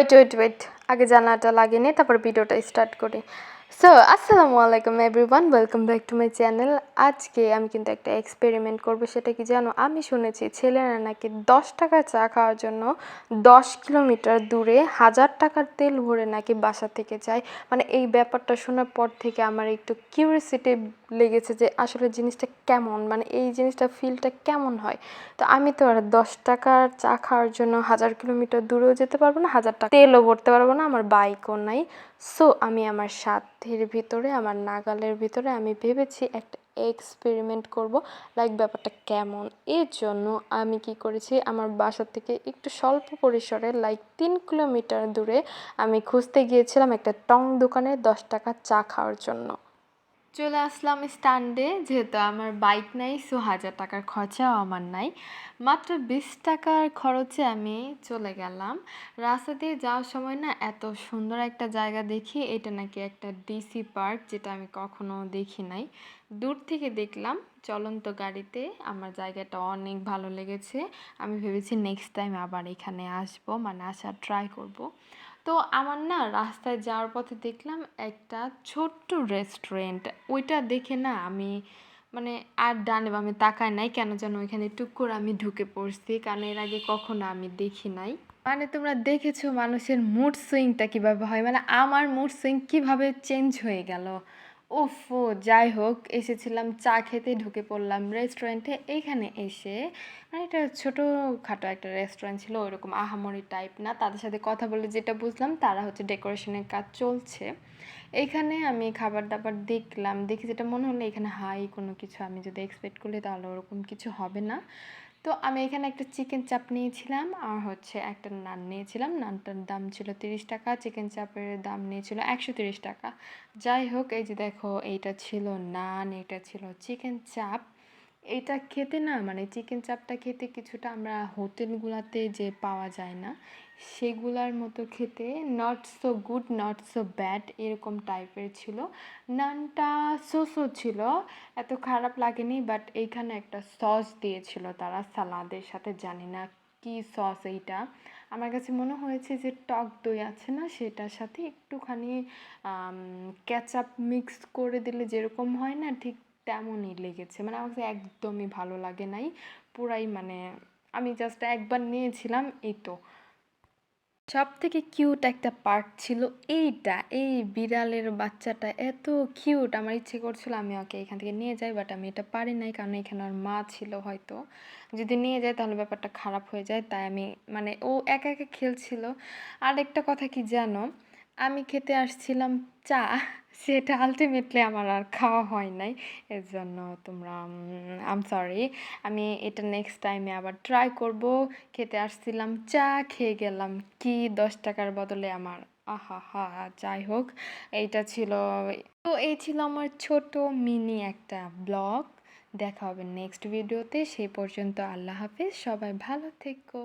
Wait wait wait আগে জানাটা লাগেনি তারপর ভিডিওটা স্টার্ট করি। সো আসসালামু আলাইকুম everyone welcome back to my channel আজকে আমি কিন্তু একটা এক্সপেরিমেন্ট করব, সেটা কি জানো? আমি শুনেছি ছেলেরা নাকি দশ টাকার চা খাওয়ার জন্য দশ কিলোমিটার দূরে হাজার টাকার তেল ভরে নাকি বাসা থেকে যায়। মানে এই ব্যাপারটা শোনার পর থেকে আমার একটু কিউরিয়াসিটি লেগেছে যে আসলে জিনিসটা কেমন? মানে এই জিনিসটা ফিলটা কেমন হয়? তো আমি তো আর দশ টাকার চা খাওয়ার জন্য হাজার কিলোমিটার দূরেও যেতে পারব না, হাজার টাকা তেলও ভরতে পারব না, আমার বাইকও নাই। সো আমি আমার সাধ্যের ভিতরে, আমার নাগালের ভিতরে আমি ভেবেছি একটা এক্সপেরিমেন্ট করব লাইক ব্যাপারটা কেমন। এর জন্য আমি কি করেছি, আমার বাসা থেকে একটু স্বল্প পরিসরে লাইক তিন কিলোমিটার দূরে, আমি খুঁজতে গিয়েছিলাম একটা টং দোকানে দশ টাকা চা খাওয়ার জন্য। চলে আসলাম স্ট্যান্ডে, যেহেতু আমার বাইক নাই সো হাজার টাকার খরচাও আমার নাই। মাত্র বিশ টাকার খরচে আমি চলে গেলাম। রাস্তা দিয়ে যাওয়ার সময় না এত সুন্দর একটা জায়গা দেখি, এটা নাকি একটা ডিসি পার্ক, যেটা আমি কখনো দেখি নাই। দূর থেকে দেখলাম, চলন্ত গাড়িতে আমার জায়গাটা অনেক ভালো লেগেছে। আমি ভেবেছি নেক্সট টাইম আবার এখানে আসব মানে আসার ট্রাই করব। তো আমার না রাস্তায় যাওয়ার পথে দেখলাম একটা ছোট্ট রেস্টুরেন্ট ওইটা দেখে না আমি মানে আর ডানে বামে তাকায় নাই কেন যেন ওইখানে টুক করে আমি ঢুকে পড়ছি, কারণ এর আগে কখনো আমি দেখি নাই। মানে তোমরা দেখেছ মানুষের মুড সুইংটা কীভাবে হয়? মানে আমার মুড সুইং কীভাবে চেঞ্জ হয়ে গেল? ওফো যাই হোক এসেছিলাম, চা খেতে ঢুকে পড়লাম রেস্টুরেন্টে এইখানে এসে মানে এটা ছোটোখাটো একটা রেস্টুরেন্ট ছিল, ওইরকম আহামরি টাইপ না। তাদের সাথে কথা বলে যেটা বুঝলাম, তারা হচ্ছে ডেকোরেশনের কাজ চলছে। এইখানে আমি খাবার দাবার দেখলাম, দেখি যেটা মনে হলো, এখানে হাই, কোনো কিছু আমি যদি এক্সপেক্ট করি তাহলে ওরকম কিছু হবে না। তো আমি এখানে একটা চিকেন চাপ নিয়েছিলাম আর হচ্ছে একটা নান নিয়েছিলাম। নানটার দাম ছিল তিরিশ টাকা, চিকেন চাপের দাম নিয়েছিল একশো তিরিশ টাকা। যাই হোক, এই যে দেখো, এইটা ছিল নান এটা ছিল চিকেন চাপ। এটা খেতে না মানে চিকেন চাপটা খেতে কিছুটা আমরা হোটেলগুলোতে যে পাওয়া যায় না, সেগুলার মতো খেতে not so good not so bad এরকম টাইপের ছিল। নানটা সোসো ছিল, এত খারাপ লাগেনি বাট এইখানে একটা সস দিয়েছিল তারা সালাদের সাথে, জানি না কী সস এইটা। আমার কাছে মনে হয়েছে যে টক দই আছে না সেটার সাথে একটুখানি ক্যাচাপ মিক্স করে দিলে যেরকম হয় না ঠিক তেমনই লেগেছে। মানে আমার কাছে একদমই ভালো লাগে নাই। পুরাই মানে আমি জাস্ট একবার নিয়েছিলাম, এই তো। সব থেকে কিউট একটা পার্ট ছিল এইটা। এই বিড়ালের বাচ্চাটা এত কিউট আমার ইচ্ছে করছিল আমি ওকে এখান থেকে নিয়ে যাই বাট আমি এটা পারি নাই কারণ এখানে আর মা ছিল হয়তো। যদি নিয়ে যায় তাহলে ব্যাপারটা খারাপ হয়ে যায়। তাই আমি মানে ও একা একা খেলছিল। আর একটা কথা কি জানো? আমি খেতে আসছিলাম চা, সেটা আলটিমেটলি আমার আর খাওয়া হয় নাই। এর জন্য তোমরা আম সরি আমি এটা নেক্সট টাইমে আবার ট্রাই করব। খেতে আসছিলাম চা, খেয়ে গেলাম কি? দশ টাকার বদলে আমার আহা হা যাই হোক, এইটা ছিল, তো এই ছিল আমার ছোট মিনি একটা ব্লগ দেখা হবে নেক্সট ভিডিওতে সেই পর্যন্ত আল্লাহ হাফিজ, সবাই ভালো থেকো।